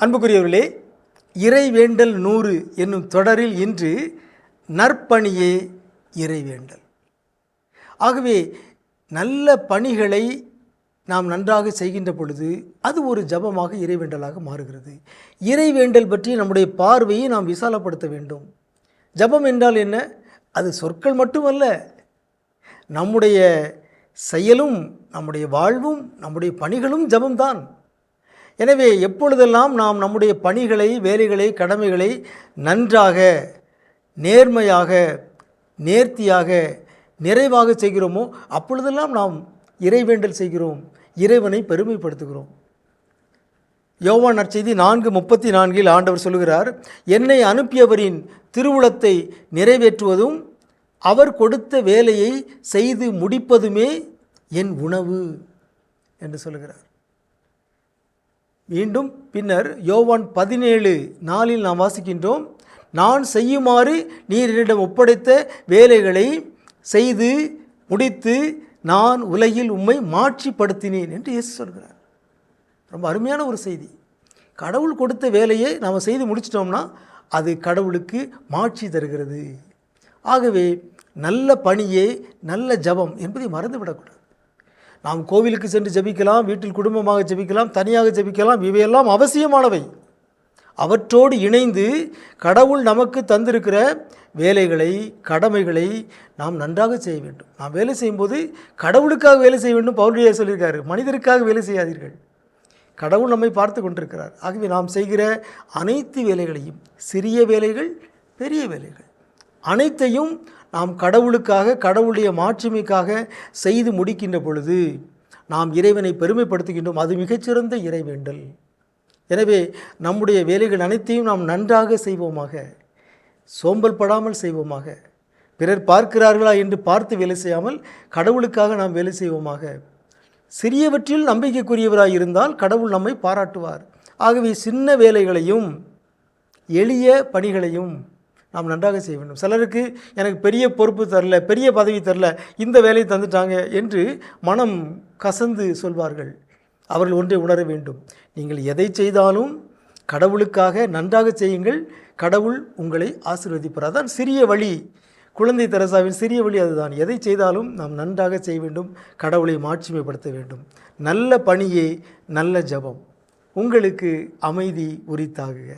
அன்புக்குரியவர்களே இறைவேண்டல் நூறு என்னும் தொடரில் இன்று நற்பணியே இறைவேண்டல் ஆகவே நல்ல பணிகளை நாம் நன்றாக செய்கின்ற பொழுது அது ஒரு ஜபமாக இறைவேண்டலாக மாறுகிறது. இறைவேண்டல் பற்றி நம்முடைய பார்வையை நாம் விசாலப்படுத்த வேண்டும். ஜபம் என்றால் என்ன? அது சொற்கள் மட்டுமல்ல. நம்முடைய செயலும் நம்முடைய வாழ்வும் நம்முடைய பணிகளும் ஜபம்தான். எனவே எப்பொழுதெல்லாம் நாம் நம்முடைய பணிகளை வேலைகளை கடமைகளை நன்றாக நேர்மையாக நேர்த்தியாக நிறைவாக செய்கிறோமோ அப்பொழுதெல்லாம் நாம் இறைவேண்டல் செய்கிறோம் இறைவனை பெருமைப்படுத்துகிறோம். யோவான் நற்செய்தி நான்கு முப்பத்தி நான்கில் ஆண்டவர் சொல்கிறார் என்னை அனுப்பியவரின் திருவுளத்தை நிறைவேற்றுவதும் அவர் கொடுத்த வேலையை செய்து முடிப்பதுமே என் உணவு என்று சொல்கிறார் மீண்டும் பின்னர் யோவான் பதினேழு நாளில் நாம் வாசிக்கின்றோம் நான் செய்யுமாறு நீர் என்னிடம் ஒப்படைத்த வேலைகளை செய்து முடித்து நான் உலகில் உம்மை மாட்சிப்படுத்தினேன் என்று இயேசு சொல்கிறார். ரொம்ப அருமையான ஒரு செய்தி. கடவுள் கொடுத்த வேலையை நாம் செய்து முடிச்சிட்டோம்னா அது கடவுளுக்கு மாட்சி தருகிறது. ஆகவே நல்ல பணியே நல்ல ஜபம் என்பதை மறந்துவிடக்கூடாது. நாம் கோவிலுக்கு சென்று ஜபிக்கலாம் வீட்டில் குடும்பமாக ஜபிக்கலாம் தனியாக ஜபிக்கலாம் இவையெல்லாம் அவசியமானவை. அவற்றோடு இணைந்து கடவுள் நமக்கு தந்திருக்கிற வேலைகளை கடமைகளை நாம் நன்றாக செய்ய வேண்டும். நாம் வேலை செய்யும்போது கடவுளுக்காக வேலை செய்ய வேண்டும் பவுலியா சொல்லியிருக்காரு. மனிதருக்காக வேலை செய்யாதீர்கள். கடவுள் நம்மை பார்த்து கொண்டிருக்கிறார். ஆகவே நாம் செய்கிற அனைத்து வேலைகளையும் சிறிய வேலைகள் பெரிய வேலைகள் அனைத்தையும் நாம் கடவுளுக்காக கடவுளுடைய மாட்சிமைக்காக செய்து முடிக்கின்ற பொழுது நாம் இறைவனை பெருமைப்படுத்துகின்றோம். அது மிகச்சிறந்த இறைவேண்டல். எனவே நம்முடைய வேலைகள் அனைத்தையும் நாம் நன்றாக செய்வோமாக சோம்பல் படாமல் செய்வோமாக பிறர் பார்க்கிறார்களா என்று பார்த்து வேலை செய்யாமல் கடவுளுக்காக நாம் வேலை செய்வோமாக. சிறியவற்றில் நம்பிக்கைக்குரியவராக இருந்தால் கடவுள் நம்மை பாராட்டுவார். ஆகவே சின்ன வேலைகளையும் எளிய பணிகளையும் நாம் நன்றாக செய்ய வேண்டும். சிலருக்கு எனக்கு பெரிய பொறுப்பு தரல பெரிய பதவி தரல இந்த வேலையை தந்துட்டாங்க என்று மனம் கசந்து சொல்வார்கள். அவர்கள் ஒன்றை உணர வேண்டும். நீங்கள் எதை செய்தாலும் கடவுளுக்காக நன்றாக செய்யுங்கள். கடவுள் உங்களை ஆசீர்வதிப்பார். அதான் சிறிய வழி. குழந்தை தெரசாவின் சிறிய வழி அதுதான். எதை செய்தாலும் நாம் நன்றாக செய்ய வேண்டும். கடவுளை மாட்சிமைப்படுத்த வேண்டும். நல்ல பணியே நல்ல ஜபம். உங்களுக்கு அமைதி உரித்தாகுக.